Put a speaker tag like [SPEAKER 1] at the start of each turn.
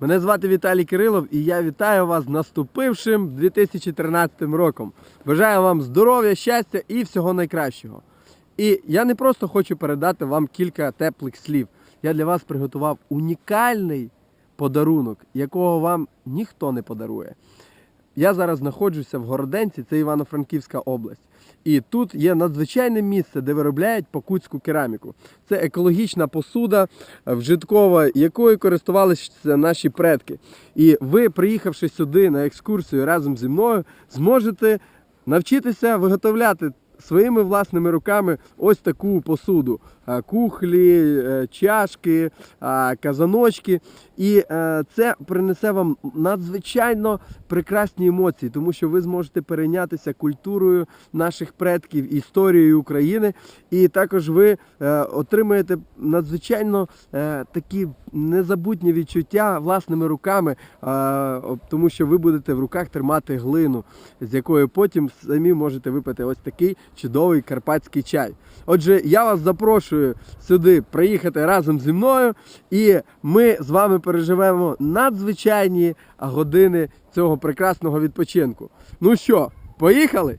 [SPEAKER 1] Мене звати Віталій Кирилов і я вітаю вас наступившим 2013 роком. Бажаю вам здоров'я, щастя і всього найкращого. І я не просто хочу передати вам кілька теплих слів. Я для вас приготував унікальний подарунок, якого вам ніхто не подарує. Я зараз знаходжуся в Городенці, це Івано-Франківська область. І тут є надзвичайне місце, де виробляють покутську кераміку. Це екологічна посуда е, вжиткова, якою користувалися наші предки. І ви, приїхавши сюди на екскурсію разом зі мною, зможете навчитися виготовляти своїми власними руками ось таку посуду: кухлі, е, чашки, е, казаночки. І е, це принесе вам надзвичайно прекрасні емоції, тому що ви зможете перейнятися культурою наших предків, історією України, і також ви е, отримаєте надзвичайно е, такі незабутні відчуття власними руками, е, тому що ви будете в руках тримати глину, з якою потім самі можете випити ось такий чудовий карпатський чай. Отже, я вас запрошую сюди приїхати разом зі мною, і ми з вами переживемо надзвичайні години цього прекрасного відпочинку. Ну що, поїхали?